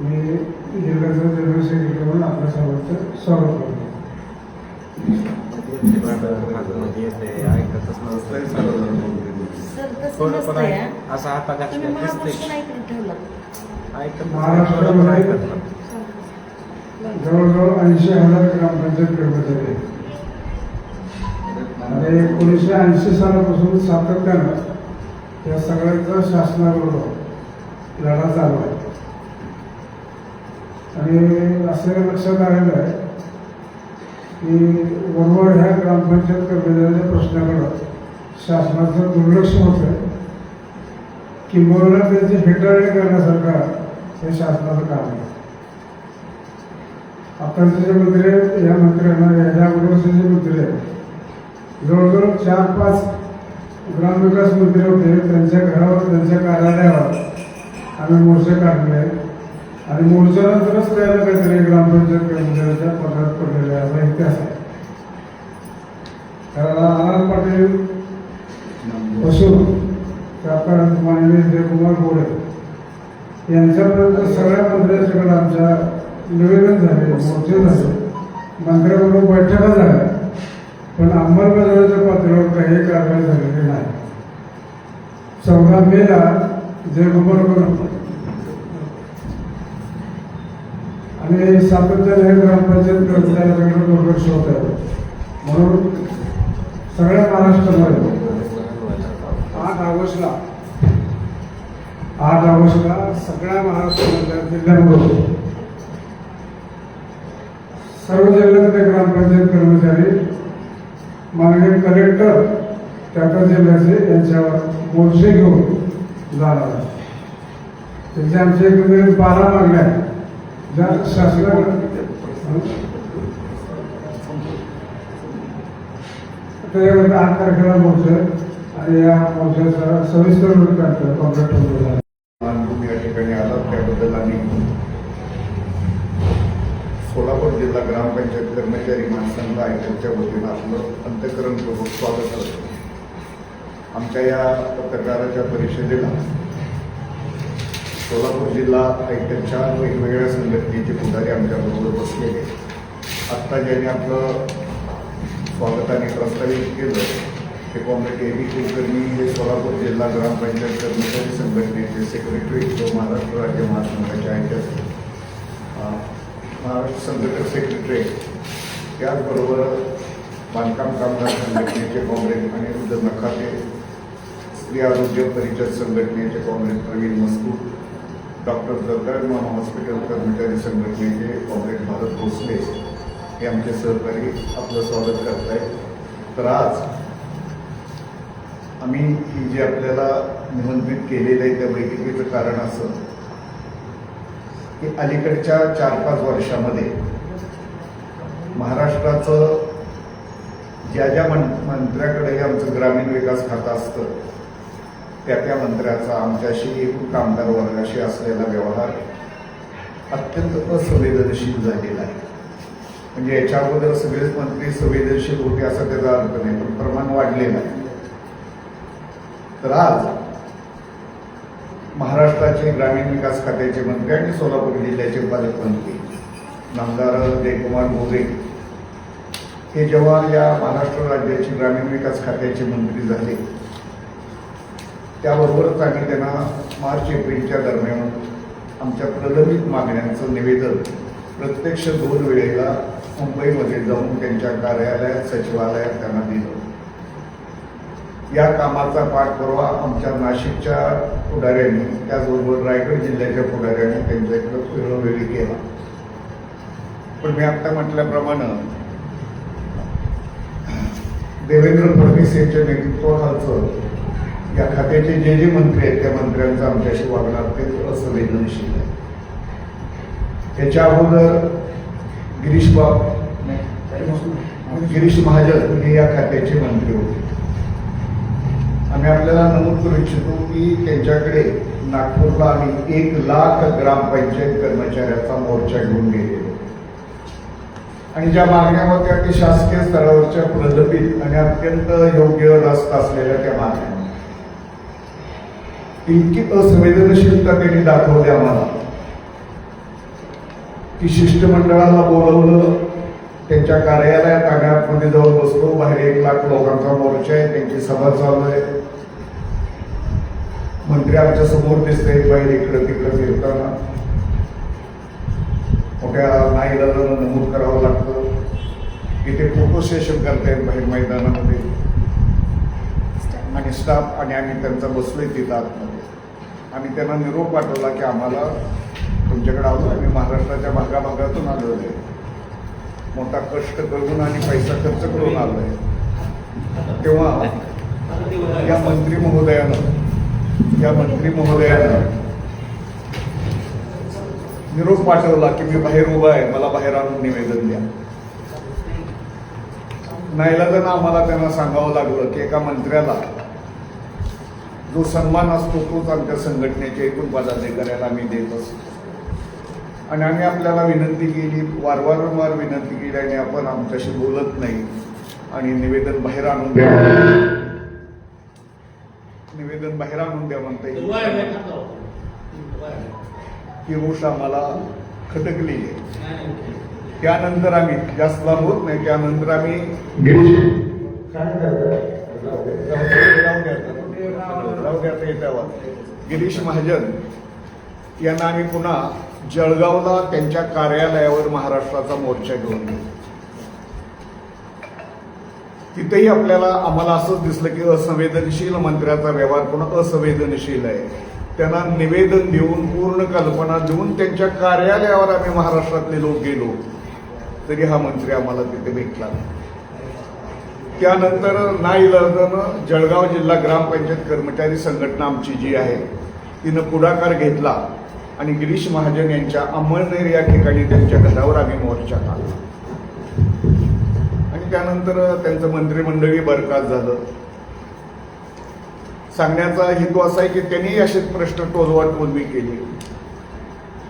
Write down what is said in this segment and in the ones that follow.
मी जिल्ह्याचा जनरल आपल्या सर्वांचं स्वागत करतो. हा. जवळजवळ ऐंशी हजार ग्रामपंचायत कर्मचारी. आणि एकोणीसशे ऐंशी सालापासून सातत्यानं या सगळ्यांचा शासनाबरोबर लढा चालू आहे. आणि असं लक्षात आलेलं आहे की वरवड ह्या ग्रामपंचायत कर्मचाऱ्याच्या प्रश्नाकडं शासनाचं दुर्लक्ष होतं आहे. किंबहुना त्याची फेटाळणी करण्यासारखं हे शासनाचं काम आहे. आताचे जे मंत्री आहेत या मंत्र्यांना याच्या अगोदरचे जे मंत्री आहेत. जवळजवळ चार पाच ग्रामविकास मंत्री होते त्यांच्या घरावर त्यांच्या कार्यालयावर आम्ही मोर्चे काढले आणि मोर्चानंतरच त्याला काहीतरी ग्रामपंचायत कर्मचाऱ्याच्या पदात पडलेला आहे असा इतिहास आहे कारण आनंद पाटील पासून ते माननीय जयकुमार गोडे यांच्यापर्यंत सगळ्या मंत्र्यांच्याकडे आमच्या निवेदन झाले मोर्चे झाले मंत्र्याबरोबर बैठका झाल्या पण अंमलबजावणीच्या पातळीवर काही कारवाई झालेली नाही. चौदा मेला जयकुमार गोडे आणि सातत्याने हे ग्रामपंचायत कर्मचाऱ्यांच्याकडे दुर्लक्ष होत आहे. म्हणून सगळ्या महाराष्ट्रामध्ये आठ ऑगस्टला आठ ऑगस्टला सगळ्या महाराष्ट्रामध्ये जिल्ह्यांमध्ये सर्व जिल्ह्यातले ग्रामपंचायत कर्मचारी माननीय कलेक्टर त्या त्या जिल्ह्याचे यांच्यावर मोर्चे घेऊन जाणार त्यांचे आमचे एकंदरीत बारा मागण्या आहेत. ज्या शासनाकडे त्याच्यामध्ये आठ तारखेला मोर्चे आणि या मोर्चाचा सविस्तर वृत्तांत कॉन्ट्रॅक्ट होतो तुम्ही या ठिकाणी आलात त्याबद्दल आम्ही सोलापूर जिल्हा ग्रामपंचायत कर्मचारी महासंघ आयोगाच्या वतीनं आपलं अंतकरणपूर्वक स्वागत करतो. आमच्या या पत्रकाराच्या परिषदेला सोलापूर जिल्हा आयटकच्या वेगवेगळ्या संघटनेचे पुढारी आमच्याबरोबर बसलेले आत्ता ज्यांनी आपलं स्वागताने प्रस्तावित केलं ते कॉम्रेड ए बी कुलकर्णी हे सोलापूर जिल्हा ग्रामपंचायत कर्मचारी संघटनेचे सेक्रेटरी किंवा महाराष्ट्र राज्य महासंघाचे आहेत महाराष्ट्र संघटक सेक्रेटरी त्याचबरोबर बांधकाम कामगार संघटनेचे कॉम्रेड आणि उद्योग नखाते स्त्री आरोग्य परिषद संघटनेचे comrade Praveen Maskur doctor Jagdal hospital कर्मचारी संघटनेचे कॉम्रेड भारत भोसले हे आमचे सहकारी आपलं स्वागत करत आहेत तर आज आम्ही ही जी आपल्याला निमंत्रित केलेलं आहे त्या बैठकीचं कारण असं की अलीकडच्या चार पाच वर्षामध्ये महाराष्ट्राचं ज्या ज्या मं मंत्र्याकडे आमचं ग्रामीण विकास खातं असतं त्या त्या मंत्र्याचा आमच्याशी एकूण कामगार वर्गाशी असलेला व्यवहार अत्यंत असंवेदनशील झालेला आहे. म्हणजे याच्या अगोदर सगळेच मंत्री संवेदनशील होते असं त्याचा अर्थ नाही पण प्रमाण वाढलेलं आहे. तर आज महाराष्ट्राचे ग्रामीण विकास खात्याचे मंत्री आणि सोलापूर जिल्ह्याचे पालकमंत्री नामदार जयकुमार मोरे हे जेव्हा या महाराष्ट्र राज्याचे ग्रामीण विकास खात्याचे मंत्री झाले. त्याबरोबरच आम्ही त्यांना मार्च एप्रिलच्या दरम्यान आमच्या प्रलंबित मागण्यांचं निवेदन प्रत्यक्ष दोन वेळेला मुंबईमध्ये जाऊन त्यांच्या कार्यालयात सचिवालयात त्यांना दिलं. या कामाचा पाठपुरावा आमच्या नाशिकच्या पुढाऱ्यांनी त्याचबरोबर रायगड जिल्ह्याच्या पुढाऱ्यांनी त्यांच्याकडे वेळोवेळी केला. पण मी आत्ता म्हटल्याप्रमाणे देवेंद्र फडणवीस यांच्या नेतृत्वाखालचं या खात्याचे जे जे मंत्री आहेत त्या मंत्र्यांचं आमच्याशी वागणं अत्यंत असंवेदनशील आहे. त्याच्या अगोदर गिरीश बाब गिरीश महाजन हे या खात्याचे मंत्री होते. आम्ही आपल्याला नमूद करू इच्छितो की त्यांच्याकडे नागपूरला आम्ही एक लाख ग्रामपंचायत कर्मचाऱ्याचा मोर्चा घेऊन गेलेलो आणि ज्या मागण्या होत्या ते शासकीय स्तरावरच्या प्रलंबित आणि अत्यंत योग्य रस्त असलेल्या त्या मागण्या. इतकी असंवेदनशीलता त्यांनी दाखवली आम्हाला. की शिष्टमंडळाला बोलवलं त्यांच्या कार्यालयात आम्ही आतमध्ये जाऊन बसलो बाहेर एक लाख लोकांचा मोर्चा आहे त्यांची सभा चालू आहे. मंत्री आमच्यासमोर दिसते बाहेर इकडं तिकडं फिरताना. मोठ्या नाही नमूद करावं लागतं. इथे फोटो सेशन करतायत बाहेर मैदानामध्ये. आणि स्टाफ आणि आम्ही त्यांचा बसलोय तिथं आतमध्ये. आम्ही त्यांना निरोप पाठवला की आम्हाला तुमच्याकडे आलो आम्ही महाराष्ट्राच्या भागाभागातून आलो आहे. मोठा कष्ट करून आणि पैसा खर्च करून आलो आहे. तेव्हा या मंत्री महोदयानं या मंत्री महोदयानं निरोप पाठवला की मी बाहेर उभा आहे मला बाहेर आणून निवेदन द्या. नाईलाजानं आम्हाला त्यांना सांगावं लागलं की एका मंत्र्याला जो सन्मान असतो तोच आमच्या संघटनेच्या एकूण पदाधिकाऱ्याला आम्ही देत असतो. आणि आम्ही आपल्याला विनंती केली वारंवार विनंती केली आणि आपण आमच्याशी बोलत नाही आणि निवेदन बाहेर आणून द्या निवेदन बाहेर आणून द्या म्हणता येईल. ही गोष्ट आम्हाला खटकली आहे. त्यानंतर आम्ही जास्त लांब होत नाही त्यानंतर आम्ही आता. येत आहोत गिरीश महाजन यांना आम्ही पुन्हा जळगावला त्यांच्या कार्यालयावर महाराष्ट्राचा मोर्चा घेऊन गेलो तिथेही आपल्याला आम्हाला असंच दिसलं की असंवेदनशील मंत्र्याचा व्यवहार पुन्हा असंवेदनशील आहे त्यांना निवेदन देऊन पूर्ण कल्पना देऊन त्यांच्या कार्यालयावर आम्ही महाराष्ट्रातले लोक गेलो तरी हा मंत्री आम्हाला तिथे भेटला नाही. त्यानंतर नाईलाजानं जळगाव जिल्हा ग्रामपंचायत कर्मचारी संघटना आमची जी आहे तिनं पुढाकार घेतला आणि गिरीश महाजन यांच्या अमळनेर या ठिकाणी त्यांच्या घरावर आम्ही मोर्चा काढला. आणि त्यानंतर त्यांचं मंत्रिमंडळी बरखास्त झालं. सांगण्याचा हेतू असा आहे की त्यांनीही असेच प्रश्न टोलवा टोलवी केली.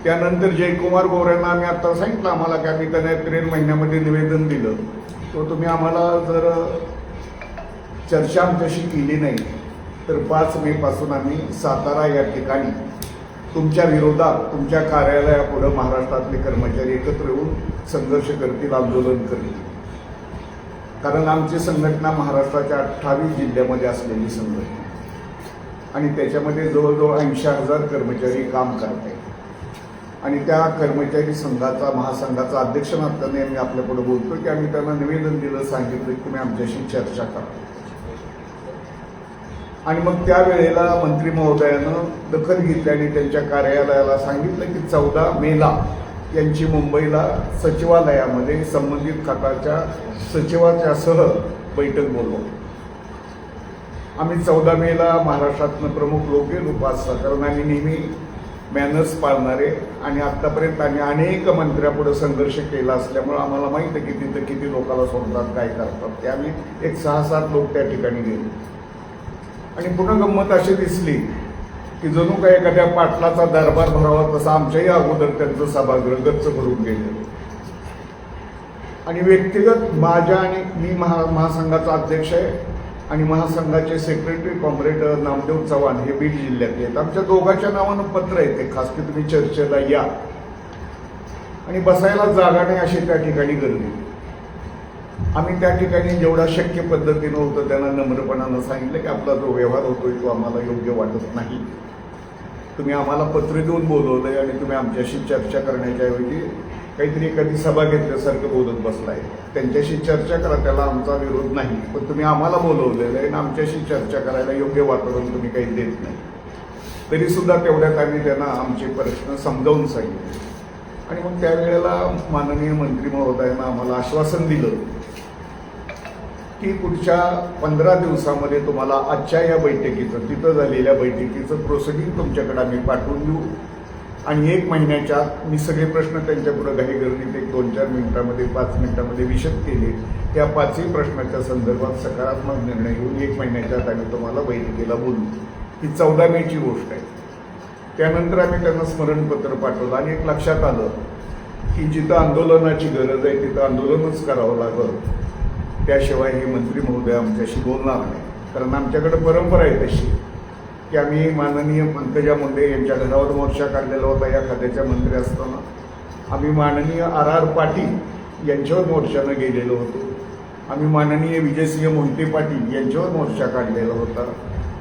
त्यानंतर जयकुमार गोऱ्यांना आम्ही आता सांगितलं आम्हाला की आम्ही त्यांना एप्रिल महिन्यामध्ये निवेदन दिलं. तो तुम्ही आम्हाला जर चर्चा आमच्याशी केली नाही तर पाच मे पासून आम्ही सातारा या ठिकाणी तुमच्या विरोधात तुमच्या कार्यालयापुढं महाराष्ट्रातले कर्मचारी एकत्र येऊन संघर्ष करतील आंदोलन करतील. कारण आमची संघटना महाराष्ट्राच्या अठ्ठावीस जिल्ह्यामध्ये असलेली संघटना. आणि त्याच्यामध्ये जवळजवळ ऐंशी हजार कर्मचारी काम करत आहेत आणि त्या कर्मचारी संघाचा महासंघाचा अध्यक्ष नात्याने मी आपल्यापुढे बोलतो की आम्ही त्यांना निवेदन दिलं सांगितलं की तुम्ही आमच्याशी चर्चा करा आणि मग त्यावेळेला मंत्री महोदयानं दखल घेतली आणि त्यांच्या कार्यालयाला सांगितलं की चौदा मेला यांची मुंबईला सचिवालयामध्ये संबंधित खात्याच्या सचिवाच्यासह बैठक बोलवली. आम्ही चौदा मेला महाराष्ट्रातनं प्रमुख लोक गेलो पाच कारण आम्ही नेहमी मॅनर्स पाळणारे आणि आतापर्यंत आम्ही अनेक मंत्र्यापुढे संघर्ष केला असल्यामुळे आम्हाला माहीत आहे की तिथं किती लोकाला सोडतात काय करतात. ते आम्ही एक सहा सात लोक त्या ठिकाणी गेलो. आणि पुन्हा गंमत अशी दिसली की जणू काय एखाद्या पाटलाचा दरबार भरावा तसा आमच्याही अगोदर त्यांचं सभागृह गच्च भरून गेलं. आणि व्यक्तिगत माझ्या आणि मी महा महासंघाचा अध्यक्ष आहे. आणि महासंघाचे सेक्रेटरी कॉम्रेड नामदेव चव्हाण हे बीड जिल्ह्यातले आहेत आमच्या दोघांच्या नावानं पत्र आहे ते खास की तुम्ही चर्चेला या. आणि बसायला जागा नाही अशी त्या ठिकाणी गर्दी. आम्ही त्या ठिकाणी जेवढा शक्य पद्धतीनं होतं त्यांना नम्रपणानं सांगितलं की आपला जो व्यवहार होतोय तो आम्हाला योग्य वाटत नाही. तुम्ही आम्हाला पत्र देऊन बोलवलंय आणि तुम्ही आमच्याशी चर्चा करण्याच्या ऐवजी काहीतरी एखादी सभा घेतल्यासारखं बोलत बसलाय. त्यांच्याशी चर्चा करा त्याला आमचा विरोध नाही. पण तुम्ही आम्हाला बोलवलेलं आहे आणि आमच्याशी चर्चा करायला योग्य वातावरण तुम्ही काही देत नाही. तरी सुद्धा तेवढ्यात आम्ही त्यांना आमचे प्रश्न समजावून सांगितले. आणि मग त्यावेळेला माननीय मंत्री महोदयांना आम्हाला आश्वासन दिलं की पुढच्या पंधरा दिवसामध्ये तुम्हाला आजच्या या बैठकीचं तिथं झालेल्या बैठकीचं प्रोसिडिंग तुमच्याकडे आम्ही पाठवून देऊ. आणि एक महिन्याच्या आत मी सगळे प्रश्न त्यांच्यापुढं घाई गर्दीत एक दोन चार मिनिटामध्ये पाच मिनिटामध्ये विशद केले. त्या पाचही प्रश्नाच्या संदर्भात सकारात्मक निर्णय घेऊन एक महिन्याच्या आत आम्ही तुम्हाला बैठकीला बोलू. ही चौदा मेची गोष्ट आहे. त्यानंतर आम्ही त्यांना स्मरणपत्र पाठवलं आणि एक लक्षात आलं की जिथं आंदोलनाची गरज आहे तिथं आंदोलनच करावं लागलं. त्याशिवाय हे मंत्री महोदय आमच्याशी बोलणार नाही. कारण आमच्याकडे परंपरा आहे तशी. की आम्ही माननीय पंकजा मुंडे यांच्या घरावर मोर्चा काढलेला होता या खात्याच्या मंत्री असताना. आम्ही माननीय आर आर पाटील यांच्यावर मोर्चानं गेलेलो होतो. आम्ही माननीय विजयसिंह मोहिते पाटील यांच्यावर मोर्चा काढलेला होता.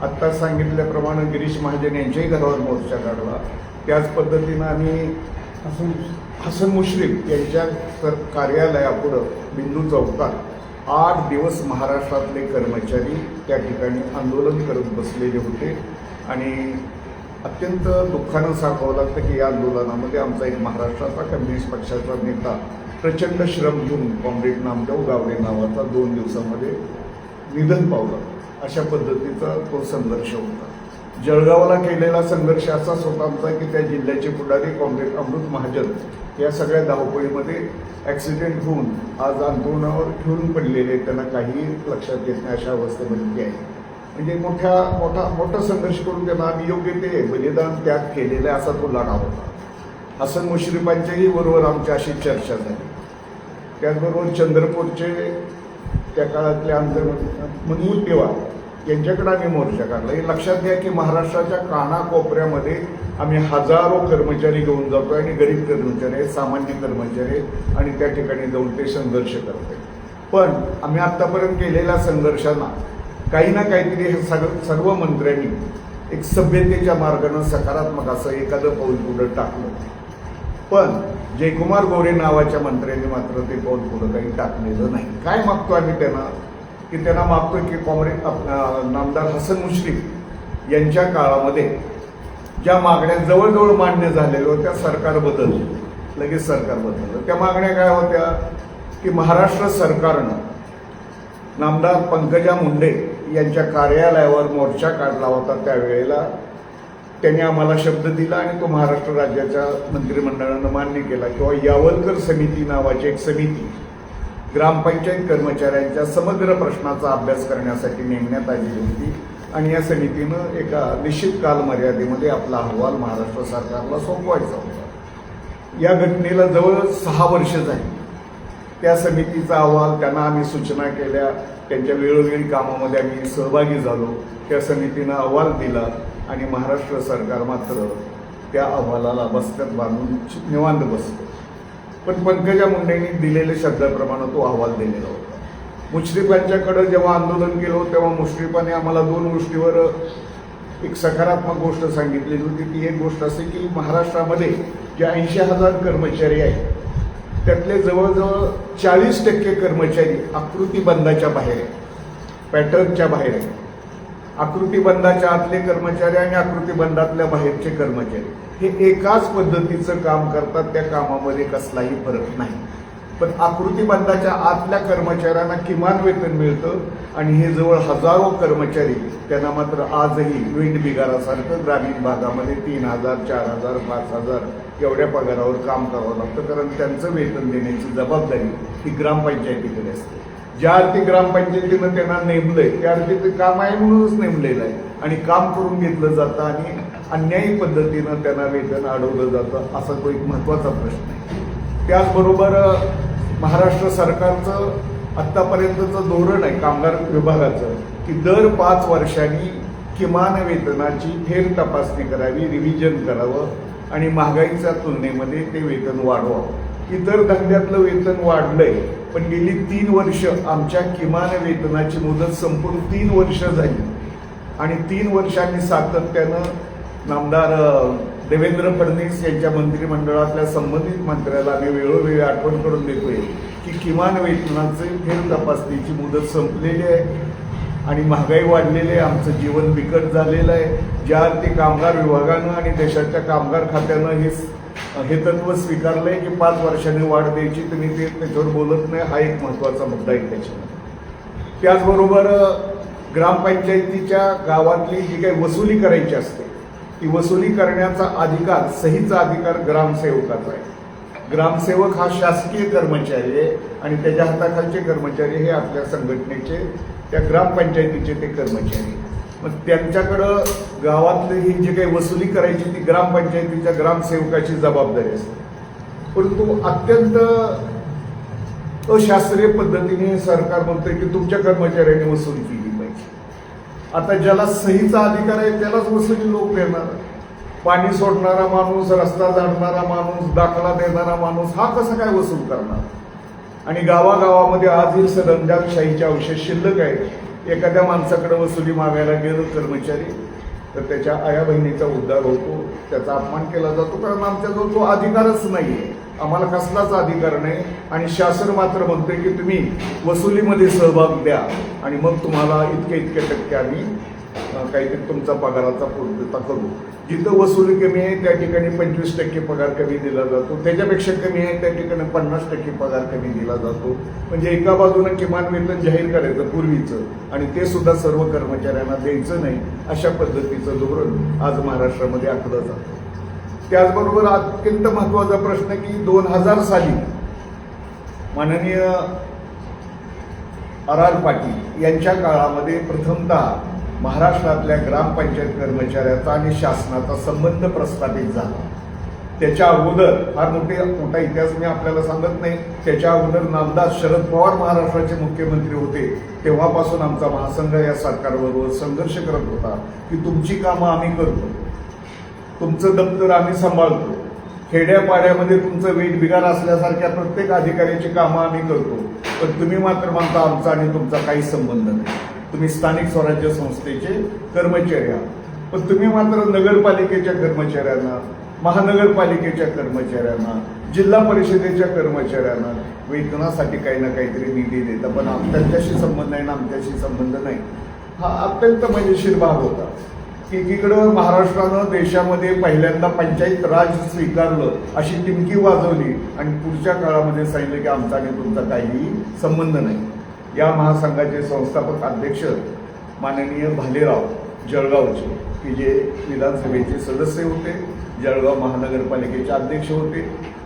आत्ता सांगितल्याप्रमाणे गिरीश महाजन यांच्याही घरावर मोर्चा काढला. त्याच पद्धतीनं आम्ही हसन हसन मुश्रीफ यांच्या सर कार्यालयापुढं बिंदू चौकात आठ दिवस महाराष्ट्रातले कर्मचारी त्या ठिकाणी आंदोलन करत बसलेले होते. आणि अत्यंत दुःखानं सांगावं लागतं की या आंदोलनामध्ये आमचा एक महाराष्ट्राचा कम्युनिस्ट पक्षाचा नेता प्रचंड श्रम घेऊन कॉम्रेड नामदेव गावडे नावाचा दोन दिवसामध्ये निधन पावलं. अशा पद्धतीचा तो संघर्ष होता. जळगावला केलेला संघर्ष असाच होता आमचा की त्या जिल्ह्याचे पुढारी कॉम्रेड अमृत महाजन या सगळ्या धावपळीमध्ये ॲक्सिडेंट होऊन आज अंतरुणावर ठेवून पडलेले त्यांना काहीही लक्षात येत नाही अशा अवस्थेमध्ये आहे म्हणजे मोठ्या मोठा मोठा संघर्ष करून त्यांना आम्ही योग्य ते बलिदान त्याग केलेला आहे असा तो लढा होता. हसन मुश्रीफांच्याही बरोबर आमच्या अशी चर्चा झाली. त्याचबरोबर चंद्रपूरचे त्या काळातले आमदार मनमूत देवा यांच्याकडे आम्ही मोर्चा काढला. हे लक्षात घ्या की महाराष्ट्राच्या कानाकोपऱ्यामध्ये आम्ही हजारो कर्मचारी घेऊन जातो आणि गरीब कर्मचारी आहेत, सामान्य कर्मचारी आहेत आणि त्या ठिकाणी जाऊन ते संघर्ष करते पण आम्ही आत्तापर्यंत केलेल्या संघर्षांना काही ना काहीतरी हे सगळं सर्व मंत्र्यांनी एक सभ्यतेच्या मार्गानं सकारात्मक असं एखादं पाऊल पुढं टाकलं. पण जयकुमार गोरे नावाच्या मंत्र्यांनी मात्र ते पाऊल पुढं काही टाकलेलं नाही. काय मागतो आम्ही त्यांना? की त्यांना मागतो की काँग्रेस आप- नामदार हसन मुश्रीफ यांच्या काळामध्ये ज्या मागण्या जवळजवळ मान्य झालेल्या होत्या सरकार बदललं. लगेच सरकार बदललं. त्या मागण्या काय होत्या? की महाराष्ट्र सरकारनं नामदार पंकजा मुंडे यांच्या कार्यालयावर मोर्चा काढला होता त्यावेळेला. त्यांनी आम्हाला शब्द दिला आणि तो महाराष्ट्र राज्याच्या मंत्रिमंडळानं मान्य केला. किंवा यावलकर समिती नावाची एक समिती ग्रामपंचायत कर्मचाऱ्यांच्या समग्र प्रश्नाचा अभ्यास करण्यासाठी नेमण्यात आलेली होती. आणि या समितीनं एका निश्चित कालमर्यादेमध्ये आपला अहवाल महाराष्ट्र सरकारला सोपवायचा होता. या घटनेला जवळ सहा वर्ष झाली. त्या समितीचा अहवाल त्यांना आम्ही सूचना केल्या त्यांच्या वेळोवेळी कामामध्ये आम्ही सहभागी झालो त्या समितीनं अहवाल दिला आणि महाराष्ट्र सरकार मात्र त्या अहवालाला बस्त्यात बांधून निवांत बसतो. पण पंकजा मुंडेंनी दिलेल्या शब्दाप्रमाणे तो अहवाल दिलेला होता. मुश्रीफांच्याकडं जेव्हा आंदोलन केलं तेव्हा मुश्रीफाने आम्हाला दोन गोष्टीवर एक सकारात्मक गोष्ट सांगितलेली होती. ती एक गोष्ट असे की महाराष्ट्रामध्ये जे ऐंशी हजार कर्मचारी आहेत त्यातले जवळजवळ चाळीस टक्के कर्मचारी आकृतीबंधाच्या बाहेर आहे पॅटर्नच्या बाहेर आहे आकृतीबंधाच्या आतले कर्मचारी आणि आकृतीबंधातल्या बाहेरचे कर्मचारी. हे एकाच पद्धतीचं काम करतात त्या कामामध्ये कसलाही फरक नाही. पण आकृतीबंधाच्या आतल्या कर्मचाऱ्यांना किमान वेतन मिळतं आणि हे जवळ हजारो कर्मचारी त्यांना मात्र आजही विंड बिगारासारखं ग्रामीण भागामध्ये तीन हजार चार हजार पाच हजार एवढ्या पगारावर काम करावं लागतं कारण त्यांचं वेतन देण्याची जबाबदारी ही ग्रामपंचायतीकडे असते. ज्या अर्थी ग्रामपंचायतीनं त्यांना नेमलंय त्या अर्थी ते काम आहे म्हणूनच नेमलेलं आहे. आणि काम करून घेतलं जातं आणि अन्यायी पद्धतीनं त्यांना वेतन अडवलं जातं असा तो एक महत्त्वाचा प्रश्न आहे. त्याचबरोबर महाराष्ट्र सरकारचं आत्तापर्यंतचं धोरण आहे कामगार विभागाचं की दर पाच वर्षांनी किमान वेतनाची फेर तपासणी करावी रिव्हिजन करावं आणि महागाईच्या तुलनेमध्ये ते वेतन वाढवावं इतर धंद्यातलं वेतन वाढलंय पण गेली तीन वर्ष आमच्या किमान वेतनाची मुदत संपूर्ण तीन वर्ष झाली. आणि तीन वर्षांनी सातत्यानं नामदार देवेंद्र फडणवीस यांच्या मंत्रिमंडळातल्या संबंधित मंत्र्याला आम्ही वेळोवेळी आठवण करून देतोय की किमान वेतनाचे फेर तपासणीची मुदत संपलेली आहे. आणि महागाई वाढलेली आहे. आमचं जीवन बिकट झालेलं आहे. ज्या अर्थी कामगार विभागानं आणि देशाच्या कामगार खात्यानं हे हे तत्व आहे की पाच वर्षांनी वाढ द्यायची तुम्ही ते त्याच्यावर बोलत नाही. हा एक महत्त्वाचा मुद्दा आहे त्याच्यामध्ये. त्याचबरोबर ग्रामपंचायतीच्या गावातली जी काही वसुली करायची असते ती वसुली करण्याचा अधिकार सहीचा अधिकार ग्रामसेवकाचा आहे. ग्रामसेवक हा शासकीय कर्मचारी आहे आणि त्याच्या हाताखालचे कर्मचारी हे आपल्या संघटनेचे त्या ग्रामपंचायतीचे ते कर्मचारी. मग त्यांच्याकडं गावातले ही जी काही वसुली करायची ती ग्रामपंचायतीच्या ग्रामसेवकाची जबाबदारी असते. परंतु अत्यंत अशास्त्रीय पद्धतीने सरकार म्हणतंय की तुमच्या कर्मचाऱ्यांनी वसुली केली पाहिजे. आता ज्याला सहीचा अधिकार आहे त्यालाच वसुली लोक देणार. पाणी सोडणारा माणूस रस्ता जाणणारा माणूस दाखला देणारा माणूस हा कसा काय वसूल करणार? आणि गावागावामध्ये आजही सरंजामशाहीचे अवशेष शिल्लक आहे एखाद्या माणसाकडे वसुली मागायला गेलो कर्मचारी तर त्याच्या आया बहिणीचा उद्धार होतो त्याचा अपमान केला जातो. कारण आमच्याजवळ तो अधिकारच नाही आम्हाला कसलाच अधिकार नाही. आणि शासन मात्र म्हणतोय की तुम्ही वसुलीमध्ये सहभाग द्या. आणि मग तुम्हाला इतके इतके टक्के आम्ही काहीतरी तुमचा पगाराचा पूर्तता करू. जिथं वसुली कमी आहे त्या ठिकाणी पंचवीस टक्के पगार कमी दिला जातो. त्याच्यापेक्षा कमी आहे त्या ठिकाणी पन्नास टक्के पगार कमी दिला जातो. म्हणजे एका बाजूनं किमान वेतन जाहीर करायचं पूर्वीचं आणि ते सुद्धा सर्व कर्मचाऱ्यांना द्यायचं नाही अशा पद्धतीचं धोरण आज महाराष्ट्रामध्ये आखलं जातं. त्याचबरोबर अत्यंत महत्त्वाचा प्रश्न की दोन हजार साली माननीय आर आर पाटील यांच्या काळामध्ये प्रथमतः महाराष्ट्रातल्या ग्रामपंचायत कर्मचाऱ्याचा आणि शासनाचा संबंध प्रस्थापित झाला. त्याच्या अगोदर फार मोठे मोठा इतिहास मी आपल्याला सांगत नाही. त्याच्या अगोदर नामदास शरद पवार महाराष्ट्राचे मुख्यमंत्री होते. तेव्हापासून आमचा महासंघ या सरकारबरोबर संघर्ष करत होता की तुमची कामं आम्ही करतो. तुमचं दप्तर आम्ही सांभाळतो. खेड्यापाड्यामध्ये तुमचं वेट बिगार असल्यासारख्या प्रत्येक अधिकाऱ्याची कामं आम्ही करतो. पण तुम्ही मात्र म्हणता आमचा आणि तुमचा काही संबंध नाही. तुम्ही स्थानिक स्वराज्य संस्थेचे कर्मचारी आहात. पण तुम्ही मात्र नगरपालिकेच्या कर्मचाऱ्यांना महानगरपालिकेच्या कर्मचाऱ्यांना जिल्हा परिषदेच्या कर्मचाऱ्यांना वेतनासाठी काही ना काहीतरी निधी देता पण त्यांच्याशी संबंध नाही ना आमच्याशी संबंध नाही. हा अत्यंत मजेशीर भाग होता. की एकीकडं महाराष्ट्रानं देशामध्ये पहिल्यांदा पंचायत राज स्वीकारलं अशी टिमकी वाजवली आणि पुढच्या काळामध्ये सांगितलं की आमचा आणि तुमचा काहीही संबंध नाही. या महासंघाचे संस्थापक अध्यक्ष माननीय भालेराव जळगावचे. की जे विधानसभेचे सदस्य होते जळगाव महानगरपालिकेचे अध्यक्ष होते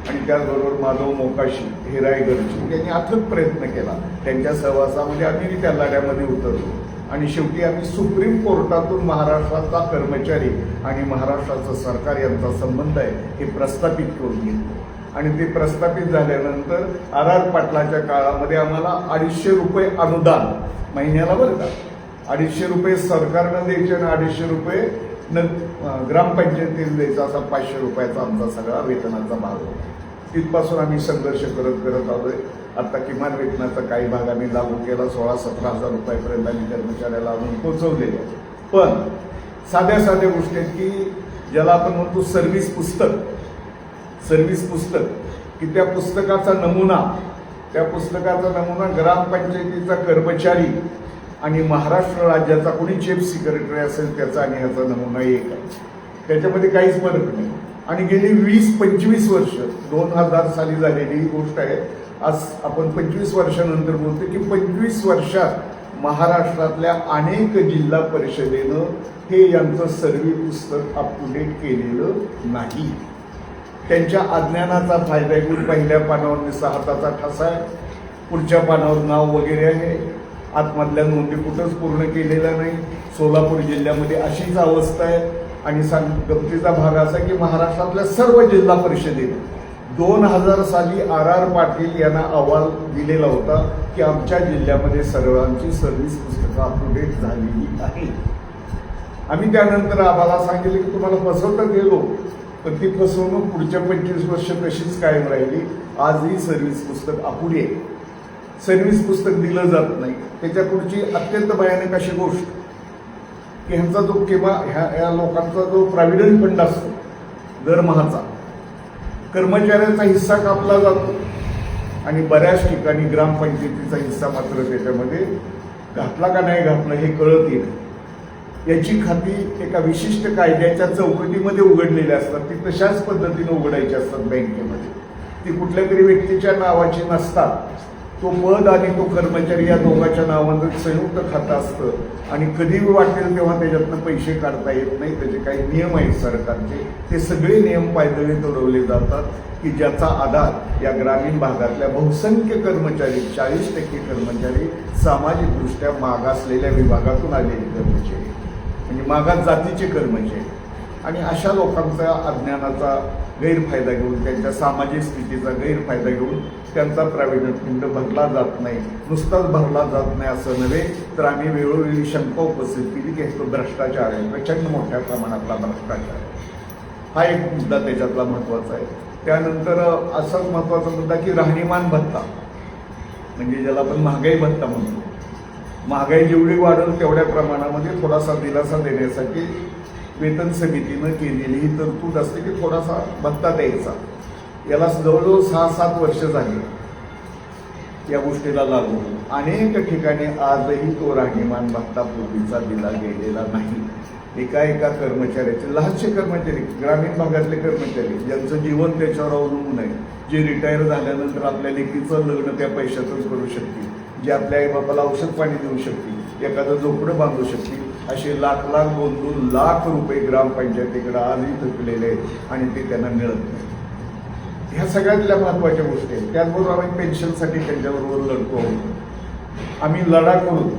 आणि त्याचबरोबर माधव मोकाशी हे रायगडचे. यांनी अथक प्रयत्न केला. त्यांच्या सहवासामध्ये आम्ही त्या लढ्यामध्ये उतरलो. आणि शेवटी आम्ही सुप्रीम कोर्टातून महाराष्ट्राचा कर्मचारी आणि महाराष्ट्राचं सरकार यांचा संबंध आहे हे प्रस्थापित करून घेतलं. आणि ते प्रस्थापित झाल्यानंतर आर आर पाटलाच्या काळामध्ये आम्हाला अडीचशे रुपये अनुदान महिन्याला बरं का? अडीचशे रुपये सरकारनं द्यायचे आणि अडीचशे रुपये न ग्रामपंचायतीला द्यायचा असा पाचशे रुपयाचा आमचा सगळा वेतनाचा भाग होता. तिथपासून आम्ही संघर्ष करत करत आलोय. आता किमान वेतनाचा काही भाग आम्ही लागू केला. सोळा सतरा हजार रुपयापर्यंत आम्ही कर्मचाऱ्याला आणून पोचवलेले पण साध्या साध्या गोष्टी आहेत की ज्याला आपण म्हणतो सर्व्हिस पुस्तक. सर्व्हिस पुस्तक की त्या पुस्तकाचा नमुना त्या पुस्तकाचा नमुना ग्रामपंचायतीचा कर्मचारी आणि महाराष्ट्र राज्याचा कोणी चीफ सेक्रेटरी असेल त्याचा आणि ह्याचा नमुना एक आहे. त्याच्यामध्ये काहीच फरक नाही. आणि गेली वीस पंचवीस वर्ष दोन हजार साली झालेली ही गोष्ट आहे. आज आपण पंचवीस वर्षानंतर बोलतो की पंचवीस वर्षात महाराष्ट्रातल्या अनेक जिल्हा परिषदेनं हे यांचं सर्वे पुस्तक अप डेट केलेलं नाही. त्यांच्या अज्ञानाचा फायदा घेऊन पहिल्या पानावर निसा हाताचा ठसा आहे. पुढच्या पानावर नाव वगैरे आहे. आतमधल्या नोंदी कुठंच पूर्ण केलेल्या नाही. सोलापूर जिल्ह्यामध्ये अशीच अवस्था आहे. आणि सांग गमतीचा भाग असा की महाराष्ट्रातल्या सर्व जिल्हा परिषदेने दोन हजार साली आर आर पाटील यांना अहवाल दिलेला होता की आमच्या जिल्ह्यामध्ये सर्वांची सर्व्हिस पुस्तकं अप झालेली आहे आम्ही त्यानंतर आम्हाला सांगितलं की तुम्हाला फसवता गेलो तर ती फसवणूक पुढच्या पंचवीस वर्ष तशीच कायम राहिली आजही सर्व्हिस पुस्तक अपुरी आहे. सर्व्हिस पुस्तक दिलं जात नाही. त्याच्या पुढची अत्यंत भयानक अशी गोष्ट की ह्यांचा जो किंवा ह्या या लोकांचा जो प्रॉव्हिडंट फंड असतो दरमहाचा कर्मचाऱ्यांचा हिस्सा कापला जातो. आणि बऱ्याच ठिकाणी ग्रामपंचायतीचा हिस्सा मात्र त्याच्यामध्ये घातला का नाही घातला हे कळत येईल याची खाती एका विशिष्ट कायद्याच्या चौकटीमध्ये उघडलेल्या असतात. ती तशाच पद्धतीने उघडायची असतात बँकेमध्ये. ती कुठल्या तरी व्यक्तीच्या नावाची नसतात. तो पद आणि तो कर्मचारी या दोघांच्या नावानं संयुक्त खातं असतं. आणि कधी वाटेल तेव्हा त्याच्यातनं पैसे काढता येत नाही. त्याचे काही नियम आहेत सरकारचे. ते सगळे नियम पायदळी तोडवले जातात की ज्याचा आधार या ग्रामीण भागातल्या बहुसंख्य कर्मचारी चाळीस टक्के कर्मचारी सामाजिकदृष्ट्या मागासलेल्या विभागातून आलेले कर्मचारी. म्हणजे मागास जातीचे कर्मचारी आणि अशा लोकांचा अज्ञानाचा गैरफायदा घेऊन त्यांच्या सामाजिक स्थितीचा गैरफायदा घेऊन त्यांचा प्राविण्य फंड भरला जात नाही. नुसताच भरला जात नाही असं नव्हे तर आम्ही वेळोवेळी शंका उपस्थित केली की तो भ्रष्टाचार आहे. प्रचंड मोठ्या प्रमाणातला भ्रष्टाचार. आहे हा एक मुद्दा त्याच्यातला महत्त्वाचा आहे. त्यानंतर असाच महत्त्वाचा मुद्दा की राहणीमान भत्ता. म्हणजे ज्याला आपण महागाई भत्ता म्हणतो. महागाई जेवढी वाढेल तेवढ्या प्रमाणामध्ये थोडासा दिलासा देण्यासाठी वेतन समितीनं केलेली ही तरतूद असते की थोडासा भत्ता द्यायचा. याला जवळजवळ सहा सात वर्ष झाली या गोष्टीला लागू अनेक ठिकाणी आजही तो राहणीमान भत्ता पूर्वीचा दिला गेलेला नाही. एका एका कर्मचाऱ्याचे लहानसे कर्मचारी ग्रामीण भागातले कर्मचारी ज्यांचं जीवन त्याच्यावर अवलंबून आहे जे रिटायर झाल्यानंतर आपल्या लेकीचं लग्न त्या पैशातच करू शकतील. जे आपल्या आईबापाला औषध पाणी देऊ शकतील एखादं झोपडं बांधू शकतील असे लाख लाख दोन दोन लाख रुपये ग्रामपंचायतीकडे आजही थकलेले आहेत आणि ते त्यांना मिळत नाही. ह्या सगळ्यातल्या महत्त्वाच्या गोष्टी आहेत. त्याचबरोबर आम्ही पेन्शनसाठी त्यांच्याबरोबर लढतो आहोत. आम्ही लढा करून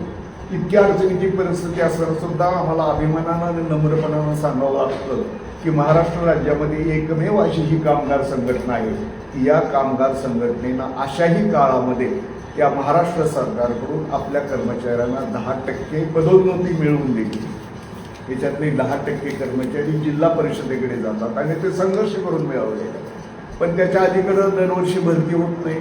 इतक्या अडचणीची परिस्थिती असताना सुद्धा आम्हाला अभिमानानं आणि नम्रपणानं सांगावं लागतं की महाराष्ट्र राज्यामध्ये एकमेव अशी ही कामगार संघटना आहे. की या कामगार संघटनेनं अशाही काळामध्ये या महाराष्ट्र सरकारकडून आपल्या कर्मचाऱ्यांना दहा टक्के पदोन्नती मिळवून दिली. याच्यातले दहा टक्के कर्मचारी जिल्हा परिषदेकडे जातात आणि ते संघर्ष करून मिळवले. पण त्याच्या अलीकडं दरवर्षी भरती होत नाही.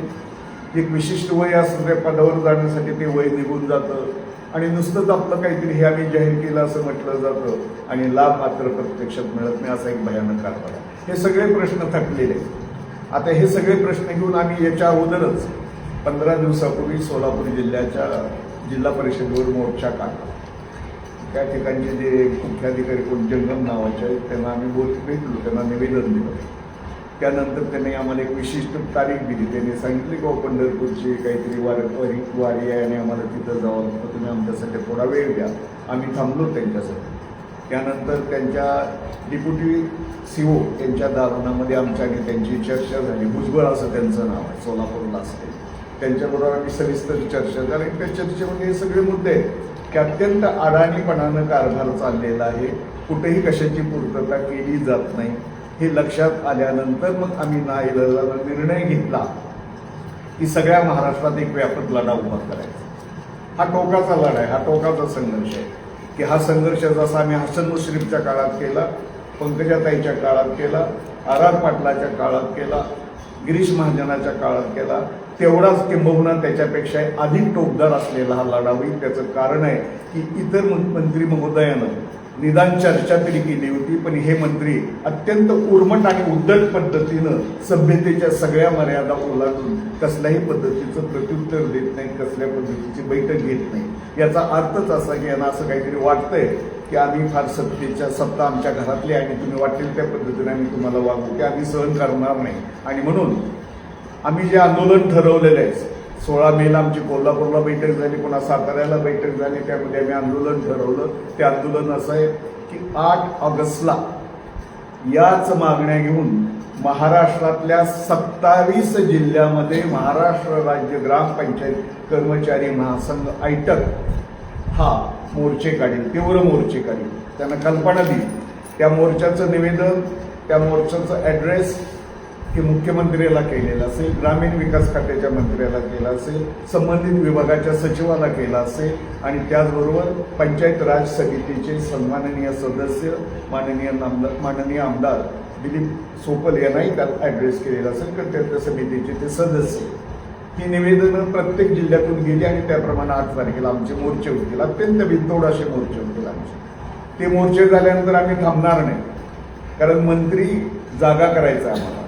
एक विशिष्ट वय असतं त्या पदावर जाण्यासाठी ते वय निघून जातं. आणि नुसतंच आपलं काहीतरी हे आम्ही जाहीर केलं असं म्हटलं जातं. आणि लाभ मात्र प्रत्यक्षात मिळत नाही असा एक भयानक कारभार आहे. हे सगळे प्रश्न थकलेले आहेत. आता हे सगळे प्रश्न घेऊन आम्ही याच्या अगोदरच पंधरा दिवसापूर्वी सोलापूर जिल्ह्याच्या जिल्हा परिषदेवर मोर्चा काढला. त्या ठिकाणचे जे मुख्याधिकारी कोण जंगम नावाचे आहेत त्यांना आम्ही बोल भेटलो त्यांना निवेदन दिलं. त्यानंतर त्यांनी आम्हाला एक विशिष्ट तारीख दिली. त्यांनी सांगितले की हो, पंढरपूरची काहीतरी वार वारी वारी आहे आणि आम्हाला तिथं जावं लागतं. तुम्ही आमच्यासाठी थोडा वेळ द्या. आम्ही थांबलो त्यांच्यासाठी. त्यानंतर त्यांच्या डिप्युटी सी ओ यांच्या दालनामध्ये आमच्या आणि त्यांची चर्चा झाली. भुजबळ असं त्यांचं नाव आहे सोलापूरला असते त्यांच्याबरोबर आम्ही सविस्तर चर्चा झाली त्या चर्चेमध्ये हे सगळे मुद्दे आहेत. की अत्यंत अडाणीपणानं कारभार चाललेला आहे. कुठेही कशाची पूर्तता केली जात नाही. हे लक्षात आल्यानंतर मग आम्ही नाईलाजानं निर्णय घेतला. की सगळ्या महाराष्ट्रात एक व्यापक लढा उभा करायचा. हा टोकाचा लढा आहे. हा टोकाचा संघर्ष आहे. की हा संघर्ष जसा आम्ही हसन मुश्रीफच्या काळात केला पंकजाताईच्या काळात केला आर आर पाटलाच्या काळात केला गिरीश महाजनाच्या काळात केला तेवढाच किंबहुना त्याच्यापेक्षा अधिक टोकदार असलेला हा लढा होईल त्याचं कारण आहे की इतर मंत्री महोदयानं निदान चर्चा तरी केली होती पण हे मंत्री अत्यंत उर्मट आणि उद्धट पद्धतीनं सभ्यतेच्या सगळ्या मर्यादा ओलांडून कसल्याही पद्धतीचं प्रत्युत्तर देत नाही कसल्या पद्धतीची बैठक घेत नाही. याचा अर्थच असा की यांना असं काहीतरी वाटतंय की आम्ही फार सत्तेच्या सत्ता आमच्या घरातली आणि तुम्ही वाटेल त्या पद्धतीने आम्ही तुम्हाला वागू. ते आम्ही सहन करणार नाही. आणि म्हणून आम्ही जे आंदोलन ठरवलेलं आहे सोळा मेला आमची कोल्हापूरला बैठक झाली पुन्हा साताऱ्याला बैठक झाली त्यामध्ये आम्ही आंदोलन ठरवलं. ते आंदोलन असं आहे की आठ ऑगस्टला याच मागण्या घेऊन महाराष्ट्रातल्या सत्तावीस जिल्ह्यामध्ये महाराष्ट्र राज्य ग्रामपंचायत कर्मचारी महासंघ ऐटक हा मोर्चे काढील तीव्र मोर्चे काढेल. त्यांना कल्पना दिली. त्या मोर्चाचं निवेदन त्या मोर्चाचं ॲड्रेस ते मुख्यमंत्र्याला केलेलं असेल ग्रामीण विकास खात्याच्या मंत्र्याला केलं असेल संबंधित विभागाच्या सचिवाला केला असेल आणि त्याचबरोबर पंचायत राज समितीचे सन्माननीय सदस्य माननीय नामदार माननीय आमदार दिलीप सोपल यांनाही त्यात ॲड्रेस केलेला असेल कर्तव्य त्या समितीचे ते सदस्य. ही निवेदनं प्रत्येक जिल्ह्यातून गेली आणि त्याप्रमाणे आठ तारखेला आमचे मोर्चे होतील अत्यंत बिंतोड असे मोर्चे होतील आमचे. ते मोर्चे झाल्यानंतर आम्ही थांबणार नाही कारण मंत्री जागा करायचा आहे आम्हाला.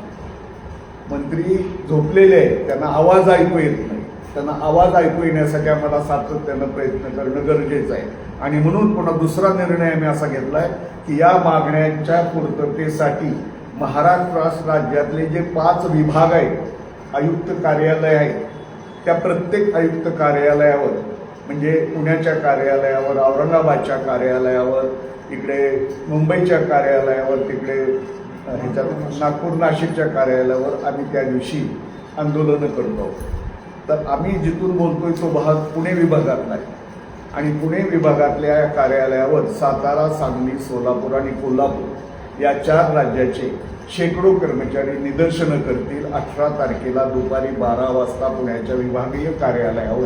मंत्री झोपलेले आहेत त्यांना आवाज ऐकू येत नाही. त्यांना आवाज ऐकू येण्यासाठी आम्हाला सातत्यानं प्रयत्न करणं गरजेचं आहे. आणि म्हणून पुन्हा दुसरा निर्णय आम्ही असा घेतला आहे की या मागण्यांच्या पूर्ततेसाठी महाराष्ट्र राज्यातले जे पाच विभाग आहेत आयुक्त कार्यालय आहेत त्या प्रत्येक आयुक्त कार्यालयावर म्हणजे पुण्याच्या कार्यालयावर औरंगाबादच्या कार्यालयावर इकडे मुंबईच्या कार्यालयावर तिकडे अ, ह्याच्यात नागपूर नाशिकच्या कार्यालयावर आम्ही त्या दिवशी आंदोलनं करतो आहोत तर आम्ही जिथून बोलतोय तो भाग पुणे विभागातला आहे. आणि पुणे विभागातल्या या कार्यालयावर सातारा सांगली सोलापूर आणि कोल्हापूर या चार राज्याचे शेकडो कर्मचारी निदर्शनं करतील अठरा तारखेला दुपारी बारा वाजता पुण्याच्या विभागीय कार्यालयावर.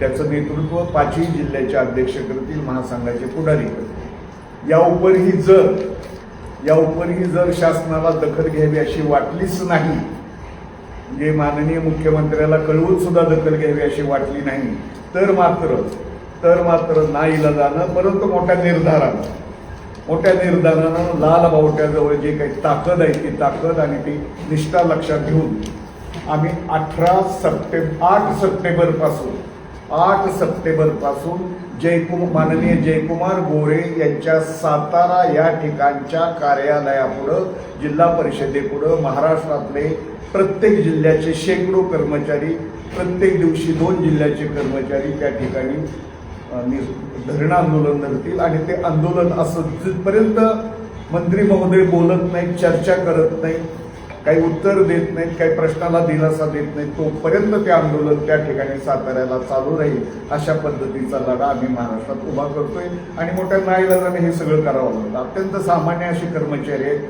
त्याचं नेतृत्व पाचही जिल्ह्याचे अध्यक्ष करतील महासंघाचे पुढारी करतील. या उपरही जर या उपरही जर शासनाला दखल घ्यावी अशी वाटलीच नाही जे माननीय मुख्यमंत्र्याला कळवून सुद्धा दखल घ्यावी अशी वाटली नाही तर मात्र तर मात्र नाईला जाणं परंतु मोठ्या निर्धारानं मोठ्या निर्धारानं लाल बावट्याजवळ जे काही ताकद आहे ती ताकद आणि ती निष्ठा लक्षात घेऊन आम्ही अठरा सप्टेंबर आठ सप्टेंबरपासून आठ सप्टेंबरपासून जयकुमार माननीय जयकुमार गोरे यांच्या सातारा या ठिकाणच्या कार्यालयापुढं जिल्हा परिषदेपुढं महाराष्ट्रातले प्रत्येक जिल्ह्याचे शेकडो कर्मचारी प्रत्येक दिवशी दोन जिल्ह्याचे कर्मचारी त्या ठिकाणी धरणं आंदोलन धरतील आणि ते आंदोलन असं जिथपर्यंत मंत्री महोदय बोलत नाहीत चर्चा करत नाहीत काही उत्तर देत नाहीत काही प्रश्नाला दिलासा देत नाहीत. तोपर्यंत ते आंदोलन त्या ठिकाणी साताऱ्याला चालू राहील अशा पद्धतीचा लढा आम्ही महाराष्ट्रात उभा करतोय. आणि मोठ्या नाईलाजाने हे सगळं करावं लागतं. अत्यंत सामान्य अशी कर्मचारी आहेत.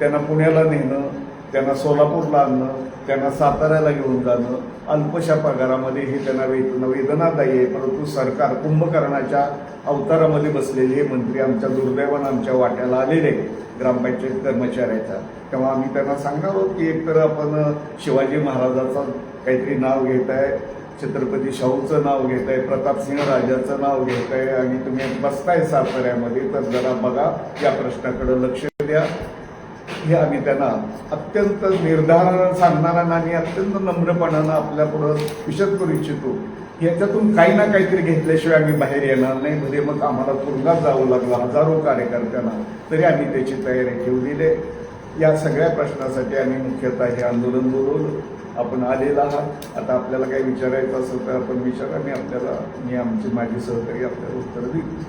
त्यांना पुण्याला नेणं त्यांना सोलापूरला आणणं त्यांना साताऱ्याला घेऊन जाणं अल्पशा पगारामध्ये हे त्यांना वेतन वेदनादायी आहे. परंतु सरकार कुंभकर्णाच्या अवतारामध्ये बसलेले हे मंत्री आमच्या दुर्दैवानं आमच्या वाट्याला आलेले आहेत, ग्रामपंचायत कर्मचाऱ्याचा तेव्हा आम्ही त्यांना सांगणार आहोत की एकतर आपण शिवाजी महाराजाचं काहीतरी नाव घेत आहे छत्रपती शाहूचं नाव घेत आहे प्रतापसिंह राजाचं नाव घेत आहे आणि तुम्ही बसताय साताऱ्यामध्ये तर जरा बघा या प्रश्नाकडे लक्ष द्या. हे आम्ही त्यांना अत्यंत निर्धारानं सांगणारा आणि अत्यंत नम्रपणानं आपल्या पुढं विशद करू इच्छितो. याच्यातून काही ना काहीतरी घेतल्याशिवाय आम्ही बाहेर येणार नाही. म्हणजे मग आम्हाला तुरुंगात जावं लागलं हजारो कार्यकर्त्यांना. तरी आम्ही त्याची तयारी ठेवलेली आहे या सगळ्या प्रश्नासाठी आम्ही मुख्यतः हे आंदोलन बोलवलं आपण आलेला आहात. आता आपल्याला काही विचारायचं असेल तर आपण विचारा. मी आपल्याला मी आमची माझी सहकारी आपल्याला उत्तर देईल.